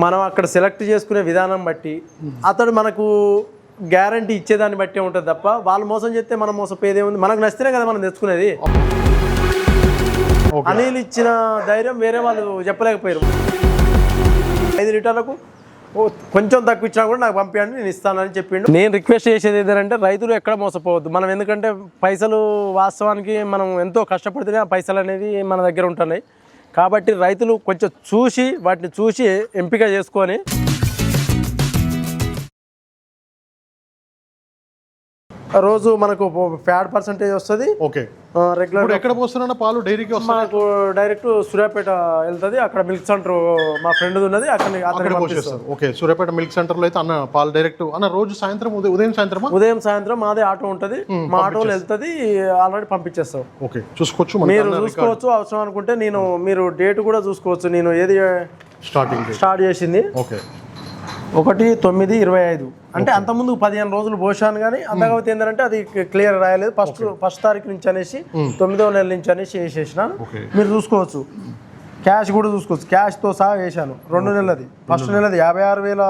మనం అక్కడ సెలెక్ట్ చేసుకునే విధానం బట్టి అతడు మనకు గ్యారంటీ ఇచ్చేదాన్ని బట్టే ఉంటుంది తప్ప వాళ్ళు మోసం చేస్తే మనం మోసపోయేదే ఉంది మనకు నచ్చితేనే కదా మనం తెచ్చుకునేది. అనిల్ ఇచ్చిన ధైర్యం వేరే వాళ్ళు చెప్పలేకపోయారు. ఐదు లీటర్లకు కొంచెం తక్కువ ఇచ్చినా కూడా నాకు పంపించండి నేను ఇస్తానని చెప్పిండు. నేను రిక్వెస్ట్ చేసేది ఏంటంటే రైతులు ఎక్కడ మోసపోవద్దు. మనం ఎందుకంటే పైసలు వాస్తవానికి మనం ఎంతో కష్టపడితేనే ఆ పైసలు అనేది మన దగ్గర ఉంటున్నాయి. కాబట్టి రైతులు కొంచెం చూసి వాటిని చూసి ఎంపిక చేసుకొని రోజు మనకు ఫ్యాట్ పర్సంటేజ్ వస్తుంది. ఓకే. రెగ్యులర్ ఎక్కడ పోస్తున్నా పాలు డైరీకి మనకు డైరెక్ట్ సూర్యాపేట వెళ్తుంది. అక్కడ మిల్క్ సెంటర్ మా ఫ్రెండ్ ఉన్నది. అక్కడ ఓకే సూర్యాపేట మిల్క్ సెంటర్లో అయితే అన్న పాలు డైరెక్ట్ అన్న రోజు సాయంత్రం ఉదయం సాయంత్రమా? ఉదయం సాయంత్రం మాదే ఆటో ఉంటుంది. మా ఆటోలో వెళ్తుంది. ఆల్రెడీ పంపించేస్తాం ఓకే చూసుకోవచ్చు మీరు చూసుకోవచ్చు అవసరం అనుకుంటే నేను మీరు డేట్ కూడా చూసుకోవచ్చు. నేను ఏది స్టార్టింగ్ స్టార్ట్ చేసింది. ఓకే. ఒకటి తొమ్మిది ఇరవై ఐదు. అంటే అంతకుముందు పదిహేను రోజులు పోసాను కానీ అంతకపోతే ఏంటంటే అది క్లియర్ రాయలేదు. ఫస్ట్ ఫస్ట్ తారీఖు నుంచి అనేసి తొమ్మిదవ నెల నుంచి అనేసి వేసేసిన. మీరు చూసుకోవచ్చు. క్యాష్ కూడా చూసుకోవచ్చు. క్యాష్తో సహా వేసాను. రెండు నెలలది. ఫస్ట్ నెలది యాభై ఆరు వేల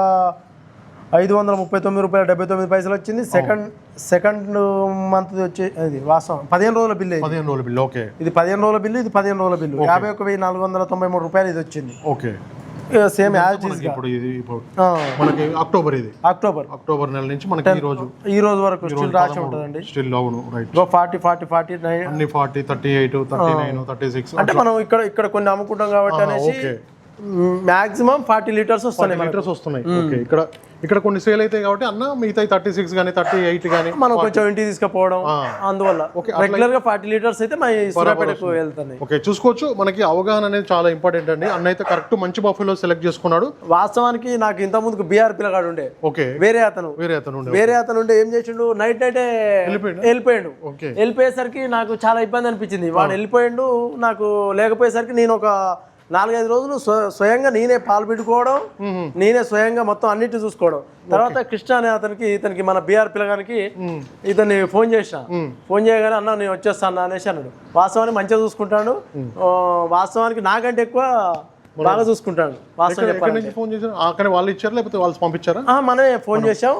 ఐదు వందల ముప్పై తొమ్మిది రూపాయల డెబ్బై తొమ్మిది పైసలు వచ్చింది. సెకండ్ సెకండ్ మంత్ వచ్చి ఇది వాస్తవం. పదిహేను రోజుల బిల్లు పదిహేను రోజుల బిల్లు ఓకే. ఇది పదిహేను రోజుల బిల్లు ఇది పదిహేను రోజుల బిల్లు. యాభై ఒక వెయ్యి నాలుగు వందల తొంభై మూడు రూపాయలు ఇది వచ్చింది. ఓకే. సేమ్ యాజ్ ఇప్పుడు ఇది ఇప్పుడు మనకి అక్టోబర్ ఇది. అక్టోబర్. అక్టోబర్ నెల నుంచి మనకి ఈ రోజు. ఈ రోజు వరకు స్టిల్ రాసి ఉంటుందండి. స్టిల్ అవును right forty forty forty nine అన్ని forty thirty eight thirty nine thirty six అంటే మనం ఇక్కడ ఇక్కడ కొన్ని అమ్ముకుంటాం కాబట్టి అనేసి మాక్సిమం ఫార్టీ లీటర్స్ వస్తున్నాయి. లీటర్స్ వస్తున్నాయి. ఓకే ఇక్కడ ఇక్కడ కొన్ని సేల్ అవుతాయి కాబట్టి అన్న మిగతా థర్టీ సిక్స్ కానీ థర్టీ ఎయిట్ కానీ మనం కొంచెం ఇంటికి తీసుకుపోవడం అందువల్ల. ఓకే, రెగ్యులర్గా ఫార్టీ లీటర్స్ అయితే మా సూర్యాపేటకు వెళ్తున్నాయి. ఓకే చూసుకోవచ్చు. మనకి అవగాహన అనేది చాలా ఇంపార్టెంట్ అండి. అన్న అయితే కరెక్ట్ మంచి బఫెలో సెలెక్ట్ చేసుకున్నాడు. వాస్తవానికి నాకు ఇంత ముందుకు బీఆర్ పిల్లగాడు ఉండే. ఓకే. వేరే అతను. వేరే అతను ఉండే వేరే అతను ఉండే ఏం చేసిండు? నైట్ నైటే వెళ్ళిపోయాడు? ఓకే. వెళ్ళిపోయేసరికి నాకు చాలా ఇబ్బంది అనిపించింది. వాడు వెళ్ళిపోయిండు నాకు లేకపోయేసరికి నేను ఒక నాలుగైదు రోజులు స్వ- స్వయంగా నేనే పాలు పెట్టుకోవడం నేనే స్వయంగా మొత్తం అన్నిటి చూసుకోవడం. తర్వాత కృష్ణ అనే అతనికి ఇతనికి మన బీఆర్ పిల్లగానికి ఇతన్ని ఫోన్ చేసిన. ఫోన్ చేయగానే అన్న నేను వచ్చేస్తాను అనేసి అన్నాడు. వాస్తవానికి మంచిగా చూసుకుంటాడు. వాస్తవానికి నాకంటే ఎక్కువ బాగా చూసుకుంటాడు. వాస్తవం ఫోన్ చేశారు? అక్కడ వాళ్ళు ఇచ్చారా? లేకపోతే వాళ్ళు పంపించారా? ఆ, మనమే ఫోన్ చేసాం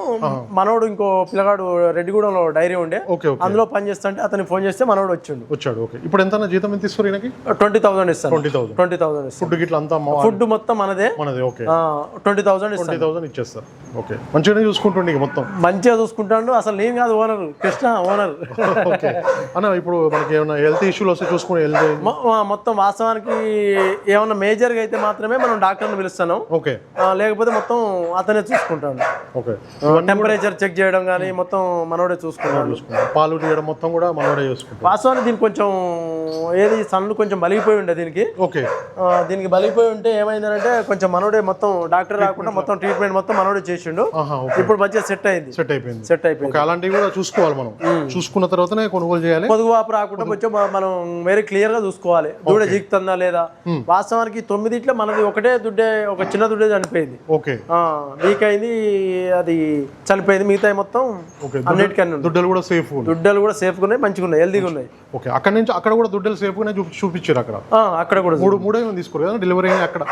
మనోడు ఇంకో పిల్లగాడు రెడ్డిగూడెంలో డైరీ ఉండే. అందులో పని చేస్తుంటే అతనికి ఫోన్ చేస్తే మనోడు వచ్చిండు. వచ్చాడు ఓకే. ఇప్పుడు ఎంత జీతం ఎంత ఇస్తారు ఈయనకి? ట్వంటీ థౌసండ్ ఇస్తాను. Twenty thousand. Twenty thousand food గిట్ల అంతా ఫుడ్ మొత్తం మనదే. మనది okay. Twenty thousand twenty thousand ఇచ్చేస్తారు. ఓకే. మంచిగానే చూసుకుంటుండే మొత్తం. మంచిగా చూసుకుంటాడు. అసలు నేను కాదు ఓనర్. కృష్ణ ఓనర్. ఓకే. అన్న ఇప్పుడు మనకి ఏమైనా హెల్త్ ఇష్యూలు వస్తే చూసుకుని హెల్త్ మొత్తం వాస్తవానికి ఏమన్నా మేజర్గా అయితే మాత్రమే మనం డాక్టర్ని పిలుస్తాను ఓకే. లేకపోతే మొత్తం అతనే చూసుకుంటాడు. ఓకే. టెంపరేచర్ చెక్ చేయడం కానీ మొత్తం మనోడే చూసుకుంటాడు. చూసుకుంటాం పాలు తీయడం మొత్తం కూడా మనోడే చూసుకుంటాం వాస్తవానికి దీనికి కొంచెం ఏది సన్లు కొంచెం బలిగిపోయి ఉండే దీనికి. ఓకే. దీనికి బలిగిపోయి ఉంటే ఏమైందంటే కొంచెం మనోడే మొత్తం డాక్టర్ రాకుండా మొత్తం. ట్రీట్మెంట్ మొత్తం మనోడే చేసిండు. ఇప్పుడు మంచిగా సెట్ అయింది. సెట్ అయిపోయింది. సెట్ అయిపోయింది. అలాంటివి కూడా చూసుకోవాలి మనం. చూసుకున్న తర్వాతనే కొనుగోలు చేయాలి. పొదుగు రాకుండా కొంచెం మనం వెరీ క్లియర్గా చూసుకోవాలి. దూడ జీకుతుందా లేదా? వాస్తవానికి తొమ్మిదిట్లో మనది ఒకటే దుడ్డే ఒక చిన్న దుడ్డే చనిపోయింది. ఓకే. వీక్ అయింది అది చనిపోయింది మిగతా మొత్తం ఓకే అన్నిటికన్నా దుడ్డలు కూడా సేఫ్ దుడ్డలు కూడా సేఫ్గా ఉన్నాయి మంచిగా ఉన్నాయి హెల్దీగా ఉన్నాయి. ఓకే అక్కడ నుంచి అక్కడ కూడా దుడ్డలు సేఫ్ గానే చూపి చూపించారు అక్కడ. అక్కడ కూడా మూడు మూడే తీసుకోరు కదా డెలివరీ అక్కడ.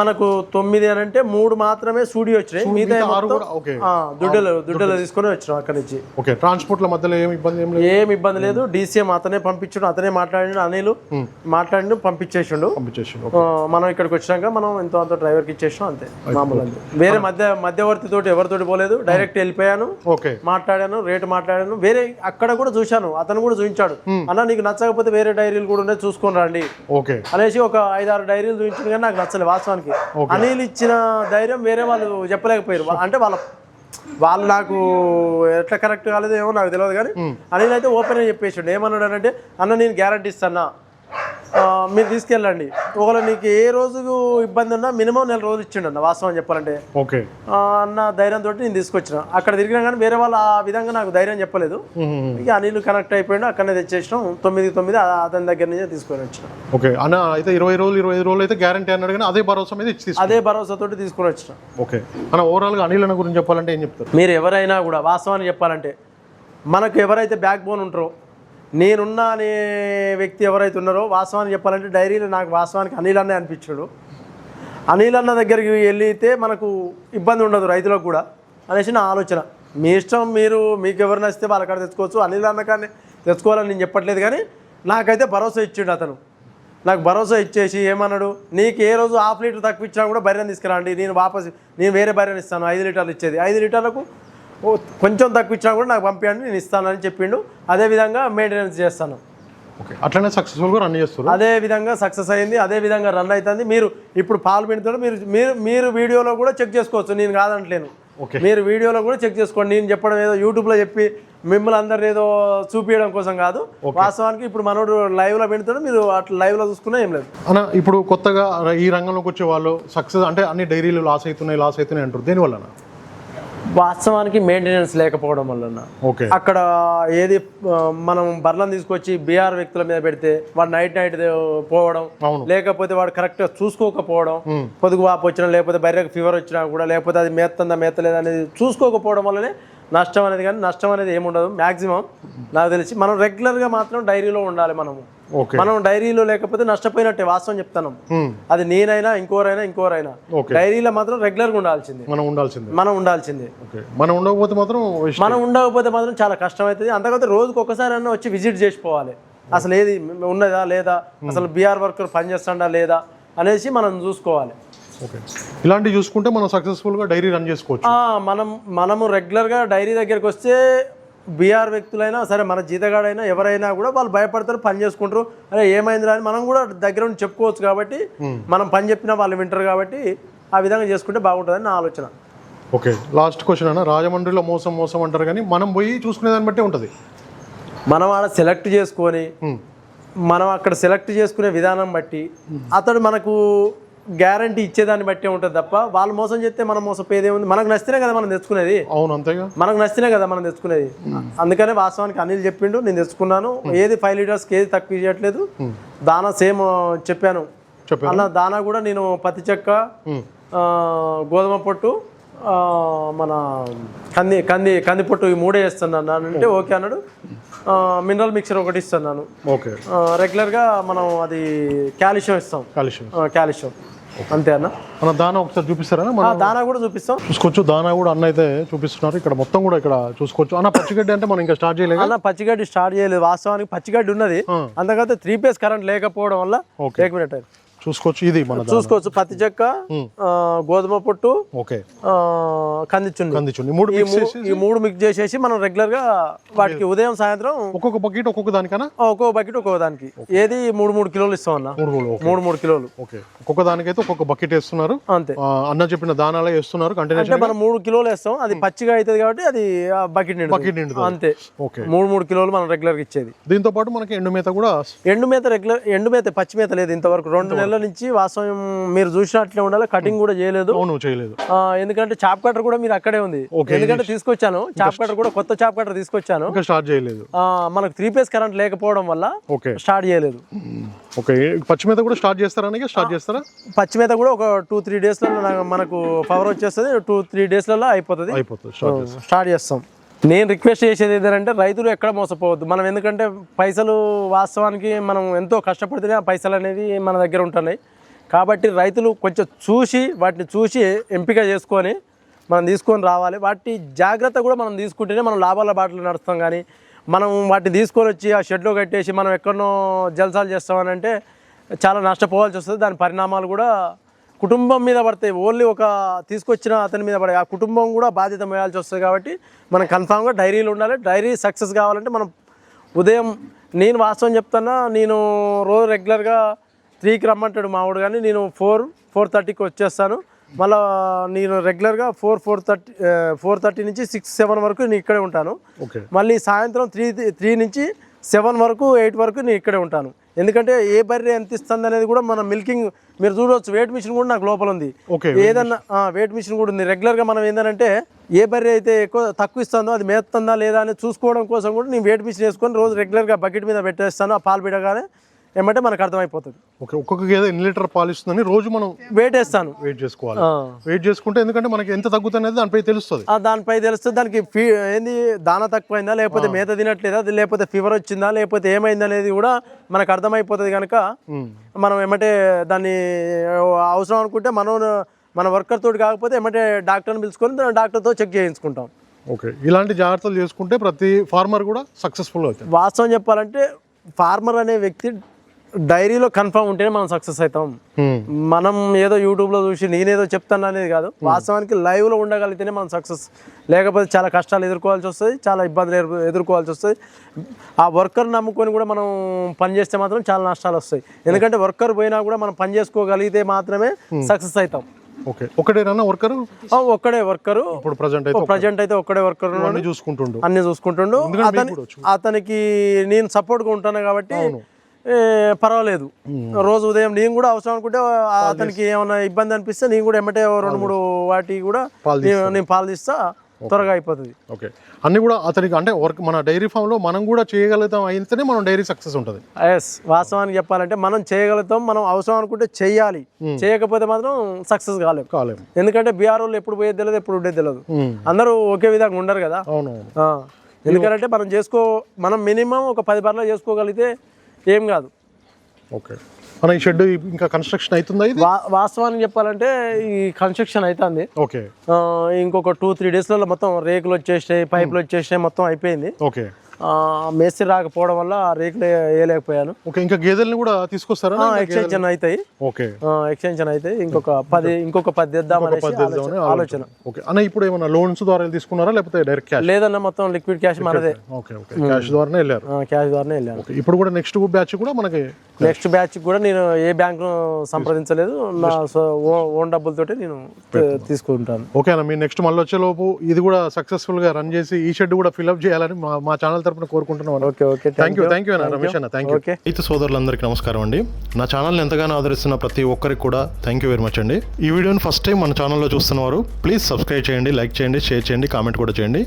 మనకు తొమ్మిది అని అంటే మూడు మాత్రమే స్టూడియో వచ్చినాయి. మిగతా దుడ్డలు దుడ్డలు తీసుకొని వచ్చినాం అక్కడి నుంచి. ఓకే ట్రాన్స్పోర్ట్లో మధ్యలో ఏమి ఇబ్బంది ఏం ఇబ్బంది లేదు. డీసీఎం అతనే పంపించడు అతనే మాట్లాడిండు అనిల్ మాట్లాడిండు పంపించేసిండు. మనం ఇక్కడికి వచ్చినాక మనం ఎంతో అంత డ్రైవర్కి ఇచ్చేసాం అంతే మామూలు అంతే వేరే మధ్య మధ్యవర్తి తోటి ఎవరితోటి పోలేదు డైరెక్ట్ వెళ్ళిపోయాను ఓకే. మాట్లాడాను రేటు మాట్లాడాను. వేరే అక్కడ కూడా చూశాను అతను కూడా చూపించాడు. అన్న నీకు నచ్చకపోతే వేరే డైరీలు కూడా ఉన్నాయి చూసుకొని రండి. ఓకే. అనేసి ఒక ఐదారు డైరీలు చూపించింది కానీ నాకు నచ్చలేదు వాస్తవానికి. అనిల్ ఇచ్చిన ధైర్యం వేరే వాళ్ళు చెప్పలేకపోయారు. అంటే వాళ్ళ వాళ్ళు నాకు ఎట్లా కరెక్ట్ కాలేదో ఏమో నాకు తెలియదు కానీ అనిల్ అయితే ఓపెన్గా చెప్పేసాడు. ఏమన్నాడు అంటే అన్న నేను గ్యారంటీ ఇస్తానా మీరు తీసుకెళ్ళండి. ఒకవేళ నీకు ఏ రోజు ఇబ్బంది ఉన్నా మినిమం నెల రోజులు ఇచ్చిండు అన్న వాస్తవం చెప్పాలంటే. ఓకే. అన్న ధైర్యంతో నేను తీసుకొచ్చిన. అక్కడ తిరిగినా కానీ వేరే వాళ్ళు ఆ విధంగా నాకు ధైర్యం చెప్పలేదు. ఇక అనిల్ కనెక్ట్ అయిపోయిండు అక్కడనే తెచ్చేసినాం. తొమ్మిది తొమ్మిది అతని దగ్గర నుంచే తీసుకొని వచ్చిన. ఓకే. అన్న అయితే ఇరవై రోజులు ఇరవై ఐదు రోజులు అయితే గ్యారంటీ అన్నాడు కానీ అదే భరోసా మీద ఇచ్చి అదే భరోసాతోటి తీసుకొని వచ్చిన. ఓకే. అన్న ఓవరాల్గా అనిల్ అన్న గురించి చెప్పాలంటే ఏం చెప్తారు? మీరు ఎవరైనా కూడా వాస్తవాన్ని చెప్పాలంటే మనకు ఎవరైతే బ్యాక్ బోన్ ఉంటారో నేనున్నా అనే వ్యక్తి ఎవరైతే ఉన్నారో వాస్తవానికి చెప్పాలంటే డైరీలో నాకు వాస్తవానికి అనిల్ అన్నే అనిపించాడు. అనిల్ అన్న దగ్గరికి వెళ్ళితే మనకు ఇబ్బంది ఉండదు రైతులకు కూడా అనేసి నా ఆలోచన. మీ ఇష్టం మీరు మీకు ఎవరు నచ్చితే వాళ్ళ కాడ తెచ్చుకోవచ్చు. అనిల్ అన్న కానీ తెచ్చుకోవాలని నేను చెప్పట్లేదు కానీ నాకైతే భరోసా ఇచ్చిండు అతను. నాకు భరోసా ఇచ్చేసి ఏమన్నాడు నీకు ఏ రోజు హాఫ్ లీటర్ తక్కువ ఇచ్చినా కూడా బర్రెని తీసుకురండి. నేను వాపస్ నేను వేరే బర్రెని ఇస్తాను. ఐదు లీటర్లు ఇచ్చేది. ఐదు లీటర్లకు కొంచెం తక్కువ ఇచ్చినా కూడా నాకు పంపించండి నేను ఇస్తానని చెప్పిండు. అదే విధంగా మెయింటెనెన్స్ చేస్తాను. ఓకే అట్లనే సక్సెస్ఫుల్గా రన్ చేస్తారు అదే విధంగా సక్సెస్ అయింది అదే విధంగా రన్ అవుతుంది మీరు ఇప్పుడు పాలు పిండుతాడు మీరు మీరు మీరు వీడియోలో కూడా చెక్ చేసుకోవచ్చు నేను కాదంటలేను. ఓకే మీరు వీడియోలో కూడా చెక్ చేసుకోండి. నేను చెప్పడం ఏదో యూట్యూబ్లో చెప్పి మిమ్మల్ని అందరిని ఏదో చూపించడం కోసం కాదు. వాస్తవానికి ఇప్పుడు మనోడు లైవ్లో పెడతాడు మీరు అట్లా లైవ్లో చూసుకున్నా ఏం లేదు. అన్న ఇప్పుడు కొత్తగా ఈ రంగంలోకి వచ్చే వాళ్ళు సక్సెస్ అంటే అన్ని డైరీలు లాస్ అవుతున్నాయి లాస్ అవుతున్నాయి అంటారు. దేనివల్ల వాస్తవానికి మెయింటెనెన్స్ లేకపోవడం వలన. ఓకే. అక్కడ ఏది మనం బర్లను తీసుకొచ్చి బీఆర్ వ్యక్తుల మీద పెడితే వాడు నైట్ నైట్ పోవడం. లేకపోతే వాడు కరెక్ట్గా చూసుకోకపోవడం పొదుగు వాపు వచ్చినా లేకపోతే బర్రెకు ఫీవర్ వచ్చినా కూడా లేకపోతే అది మేత్తందా మేత్తలేదా అనేది చూసుకోకపోవడం వల్లనే నష్టం అనేది కానీ నష్టం అనేది ఏముండదు. మ్యాక్సిమం నాకు తెలిసి మనం రెగ్యులర్గా మాత్రం డైరీలో ఉండాలి మనము. ఓకే. మనం డైరీలో లేకపోతే నష్టపోయినట్టే వాస్తవం చెప్తాను. అది నేనైనా ఇంకోరైనా ఇంకోరైనా. డైరీలో మాత్రం రెగ్యులర్గా ఉండాల్సిందే. మనం ఉండాల్సిందే. మనం ఉండాల్సిందే. మనం ఉండకపోతే మాత్రం. మనం ఉండకపోతే మాత్రం చాలా కష్టం అవుతుంది అంతకపోతే రోజుకి ఒకసారి అన్న వచ్చి విజిట్ చేసిపోవాలి. అసలు ఏది ఉన్నదా లేదా? అసలు బీఆర్ వర్కర్ పనిచేస్తుండా లేదా? అనేసి మనం చూసుకోవాలి. ఓకే ఇలాంటివి చూసుకుంటే మనం సక్సెస్ఫుల్గా డైరీ రన్ చేసుకోవచ్చు. మనం మనము రెగ్యులర్గా డైరీ దగ్గరికి వస్తే బీఆర్ వ్యక్తులైనా సరే మన జీతగాడైనా ఎవరైనా కూడా వాళ్ళు భయపడతారు పని చేసుకుంటారు. అరే ఏమైందిరా అని మనం కూడా దగ్గర ఉండి చెప్పుకోవచ్చు కాబట్టి మనం పని చెప్పినా వాళ్ళు వింటారు కాబట్టి ఆ విధంగా చేసుకుంటే బాగుంటుందని నా ఆలోచన. ఓకే లాస్ట్ క్వశ్చన్ అన్న. రాజమండ్రిలో మోసం మోసం అంటారు కానీ మనం పోయి చూసుకునే దాన్ని బట్టే ఉంటుంది. మనం ఆడ సెలెక్ట్ చేసుకొని మనం అక్కడ సెలెక్ట్ చేసుకునే విధానం బట్టి అతడు మనకు గ్యారంటీ ఇచ్చేదాన్ని బట్టే ఉంటుంది తప్ప వాళ్ళు మోసం చేస్తే మనం మోసపోయేది ఏముంది? మనకు నచ్చితేనే కదా మనం తెచ్చుకునేది. అవును అంతేగా. మనకు నచ్చితేనే కదా మనం తెచ్చుకునేది. అందుకనే వాస్తవానికి అనిల్ చెప్పిండు నేను తెచ్చుకున్నాను. ఏది ఫైవ్ లీటర్స్కి ఏది తక్కువ చేయట్లేదు దానా సేమ్ చెప్పాను. అన్న దానా కూడా నేను పత్తి చెక్క గోధుమ పొట్టు మన కంది కంది కంది పొట్టు ఈ మూడే వేస్తున్నాను అంటే ఓకే అన్నాడు. మినరల్ మిక్చర్ ఒకటి ఇస్తున్నాను ఓకే. రెగ్యులర్గా మనం అది కాల్షియం ఇస్తాం. కాలుష్యం. కాల్షియం. అంతే అన్న? మన దానా ఒకసారి చూపిస్తారా? దానా కూడా చూపిస్తాం. చూసుకోవచ్చు. దానా కూడా అన్న అయితే చూపిస్తున్నారు. ఇక్కడ మొత్తం కూడా ఇక్కడ చూసుకోవచ్చు. అన్న పచ్చిగడ్డి అంటే మనం ఇంకా స్టార్ట్ చేయలేదు? అన్న పచ్చిగడ్డి స్టార్ట్ చేయలేదు. వాస్తవానికి పచ్చిగడ్డి ఉన్నది. అంతకంటే త్రీ పేస్ కరెంట్ లేకపోవడం వల్ల ఓకే. చూసుకోవచ్చు. ఇది మన. చూసుకోవచ్చు. పత్తి చెక్క గోధుమ పొట్టు ఓకే. ఆ, కందిచుండి. కందిచుండి. మూడు ఈ మూడు మిక్స్ చేసేసి మనం రెగ్యులర్గా వాటికి ఉదయం సాయంత్రం ఒక్కొక్క బకెట్ ఒక్కొక్క దానికన్నా ఒక్కో బకెట్ ఒక్కో దానికి. ఏది మూడు మూడు కిలోలు ఇస్తాం అన్న మూడు మూడు కిలోలు. ఓకే. ఒక్కొక్క దానికైతే ఒక్కొక్క బకెట్ వేస్తున్నారు. అంతే. అన్న చెప్పిన దానాలే వేస్తున్నారు అంటే మనం మూడు కిలోలు వేస్తాం. అది పచ్చిగా అవుతుంది కాబట్టి అది బకెట్ నిండు బకెట్ నిండుతుంది. అంతే. ఓకే. మూడు మూడు కిలోలు మనం రెగ్యులర్గా ఇచ్చేది. దీంతో పాటు మనకి ఎండు మేత కూడా ఎండు మేత రెగ్యులర్ ఎండు మేత పచ్చి మేత లేదు ఇంతవరకు. రెండు నెలల నుంచి వాస్తవం మీరు చూసినట్లే ఉండాలి. కటింగ్ కూడా చేయలేదు. అవును చేయలేదు. ఎందుకంటే చాప్ కట్టర్ కూడా మీరు అక్కడే ఉంది. ఎందుకంటే తీసుకొచ్చాను. చాప్ కట్టర్ కూడా కొత్త చాప్ కట్టర్ తీసుకొచ్చాను. స్టార్ట్ చేయలేదు. మనకు త్రీ పేస్ కరెంట్ లేకపోవడం వల్ల స్టార్ట్ చేయలేదు. ఓకే. పచ్చి కూడా స్టార్ట్ చేస్తారా అని స్టార్ట్ చేస్తారా? పచ్చి మేత కూడా ఒక టూ త్రీ డేస్లలో మనకు పవర్ వచ్చేస్తుంది. టూ త్రీ డేస్లలో అయిపోతుంది. అయిపోతుంది. స్టార్ట్ చేస్తాం. నేను రిక్వెస్ట్ చేసేది ఏంటంటే రైతులు ఎక్కడ మోసపోవద్దు. మనం ఎందుకంటే పైసలు వాస్తవానికి మనం ఎంతో కష్టపడితేనే ఆ పైసలు అనేది మన దగ్గర ఉంటున్నాయి. కాబట్టి రైతులు కొంచెం చూసి వాటిని చూసి ఎంపిక చేసుకొని మనం తీసుకొని రావాలి. వాటి జాగ్రత్త కూడా మనం తీసుకుంటేనే మనం లాభాల బాటలు నడుస్తాం కానీ మనం వాటిని తీసుకొని వచ్చి ఆ షెడ్లో కట్టేసి మనం ఎక్కడనో జల్సాలు చేస్తామని అంటే చాలా నష్టపోవాల్సి వస్తుంది. దాని పరిణామాలు కూడా కుటుంబం మీద పడతాయి ఓన్లీ ఒక తీసుకొచ్చిన అతని మీద పడే ఆ కుటుంబం కూడా బాధ్యత వేయాల్సి వస్తుంది కాబట్టి మనం కన్ఫామ్గా డైరీలు ఉండాలి. డైరీ సక్సెస్ కావాలంటే మనం ఉదయం నేను వాస్తవం చెప్తున్నా నేను రోజు రెగ్యులర్గా త్రీకి రమ్మంటాడు మావాడు కానీ నేను ఫోర్ ఫోర్ థర్టీకి వచ్చేస్తాను. మళ్ళీ నేను రెగ్యులర్గా four four thirty four thirty నుంచి సిక్స్ సెవెన్ వరకు నేను ఇక్కడే ఉంటాను. ఓకే. మళ్ళీ సాయంత్రం త్రీ త్రీ నుంచి సెవెన్ వరకు ఎయిట్ వరకు నేను ఇక్కడే ఉంటాను. ఎందుకంటే ఏ బర్రె ఎంత ఇస్తుంది అనేది కూడా మన మిల్కింగ్ మీరు చూడవచ్చు వెయిట్ మిషన్ కూడా నాకు లోపల ఉంది. ఓకే ఏదన్నా వెయిట్ మిషన్ కూడా ఉంది. రెగ్యులర్గా మనం ఏంటంటే ఏ బర్రె అయితే ఎక్కువ తక్కువ ఇస్తుందో అది మేస్తుందా లేదా అని చూసుకోవడం కోసం కూడా నేను వెయిట్ మిషన్ వేసుకొని రోజు రెగ్యులర్గా బకెట్ మీద పెట్టేస్తాను ఆ పాలు బిడగానే ఏమంటే మనకు అర్థమైపోతుంది. ఓకే ఒక్కొక్క గేదె ఎన్ని లీటర్ పాలు ఇస్తుందని రోజు మనం వెయిట్ వేస్తాను వెయిట్ చేసుకోవాలి. వెయిట్ చేసుకుంటే ఎందుకంటే మనకి ఎంత తగ్గుతుంది దానిపై తెలుస్తుంది. ఆ దానిపై తెలుస్తుంది. దానికి ఫీ ఏంది దాన తక్కువైందా లేకపోతే మేత తినట్లేదా లేకపోతే ఫీవర్ వచ్చిందా లేకపోతే ఏమైంది అనేది కూడా మనకు అర్థమైపోతుంది కనుక మనం ఏమంటే దాన్ని అవసరం అనుకుంటే మనం మన వర్కర్ తోటి కాకపోతే ఏమంటే డాక్టర్ని పిలుచుకొని డాక్టర్తో చెక్ చేయించుకుంటాం. ఓకే ఇలాంటి జాగ్రత్తలు చేసుకుంటే ప్రతి ఫార్మర్ కూడా సక్సెస్ఫుల్ అవుతుంది వాస్తవం చెప్పాలంటే ఫార్మర్ అనే వ్యక్తి డైరీలో కన్ఫర్మ్ ఉంటేనే మనం సక్సెస్ అవుతాం. మనం ఏదో యూట్యూబ్లో చూసి నేనేదో చెప్తాను అనేది కాదు. వాస్తవానికి లైవ్లో ఉండగలిగితేనే మనం సక్సెస్. లేకపోతే చాలా కష్టాలు ఎదుర్కోవాల్సి వస్తుంది చాలా ఇబ్బందులు ఎదుర్కో- ఎదుర్కోవాల్సి వస్తుంది. ఆ వర్కర్ నమ్ముకొని కూడా మనం పని చేస్తే మాత్రం చాలా నష్టాలు వస్తాయి. ఎందుకంటే వర్కర్ పోయినా కూడా మనం పని చేసుకోగలిగితే మాత్రమే సక్సెస్ అవుతాం. ఓకే. వర్కర్? ఒక్కడే వర్కరు. ఇప్పుడు ప్రజెంట్ అయితే ప్రజెంట్ అయితే ఒక్కడే వర్కర్ అన్ని చూసుకుంటుండు. అన్ని చూసుకుంటుండు. అతనికి నేను సపోర్ట్గా ఉంటాను కాబట్టి పర్వాలేదు. రోజు ఉదయం నేను కూడా అవసరం అనుకుంటే అతనికి ఏమైనా ఇబ్బంది అనిపిస్తే నేను కూడా ఎమ్మటే రెండు మూడు వాటి కూడా పాలు నేను- పాలు తీస్తా త్వరగా అయిపోతుంది. ఓకే. అన్ని కూడా అతనికి అంటే వర్క్ మన డైరీ ఫామ్లో మనం కూడా చేయగలుగుతాం అయితేనే మనం డైరీ సక్సెస్ ఉంటుంది. ఎస్ వాస్తవానికి చెప్పాలంటే మనం చేయగలుగుతాం మనం అవసరం అనుకుంటే చెయ్యాలి. చేయకపోతే మాత్రం సక్సెస్ కాలేము కాలేము ఎందుకంటే బీఆర్ వాళ్ళు ఎప్పుడు పోయేది తెలియదు ఎప్పుడు ఉండేది తెలియదు. అందరూ ఒకే విధంగా ఉండరు కదా. అవును ఎందుకంటే మనం చేసుకో మనం మినిమం ఒక పది బర్రెలు చేసుకోగలిగితే ఏం కాదు. ఓకే. మన ఈ షెడ్ ఇంకా కన్స్ట్రక్షన్ అవుతుందా ఇది? వాస్తవానికి చెప్పాలంటే ఈ కన్స్ట్రక్షన్ అవుతుంది. ఓకే. ఇంకొక టూ త్రీ డేస్లలో మొత్తం రేకులు వచ్చేసాయి పైపులు వచ్చేసాయి మొత్తం అయిపోయింది. ఓకే. మేస్త్రి రాకపోవడం వల్ల రేకులు వేయలేకపోయాను. ఓకే ఇంకా గేదెల్ని కూడా తీసుకొస్తారా? ఎక్స్టెన్షన్ అవుతాయి. ఓకే. ఎక్స్టెన్షన్ అయితే ఇంకొక పది ఇంకొక పది తెద్దామనేసి ఆలోచన ఆలోచన. ఓకే. అన్న ఇప్పుడు ఏమన్నా లోన్స్ ద్వారా తీసుకున్నారా? లేకపోతే డైరెక్ట్ క్యాష్? లేదన్న మొత్తం లిక్విడ్ క్యాష్ మనదే. Okay okay. క్యాష్ ద్వారానే వెళ్ళారు. క్యాష్ ద్వారానే వెళ్ళాను. ఓకే. ఇప్పుడు కూడా నెక్స్ట్ బ్యాచ్ కూడా మనకి నెక్స్ట్ బ్యాచ్ కూడా నేను ఏ బ్యాంక్ సంప్రదించలేదు. నా ఓన్ డబ్బులతోటి నేను తీసుకుంటాను. ఓకే అన్న మీ నెక్స్ట్ మళ్ళీ వచ్చే లోపు ఇది కూడా సక్సెస్ఫుల్గా రన్ చేసి ఈ షెడ్ కూడా ఫిల్అప్ చేయాలని మా మా ఛానల్ తరపున కోరుకుంటున్నాం అన్న. Okay okay. Thank you thank you అన్న రమేష్ అన్న. Thank you okay. రైతు సోదరులందరికీ నమస్కారం అండి. నా ఛానల్ని ఎంతగానో ఆదరిస్తున్న ప్రతి ఒక్కరికి కూడా థ్యాంక్ యూ వెరీ మచ్ అండి. ఈ వీడియోని ఫస్ట్ టైం మన ఛానల్లో చూస్తున్నవారు ప్లీజ్ సబ్స్క్రైబ్ చేయండి లైక్ చేయండి షేర్ చేయండి కామెంట్ కూడా చేయండి.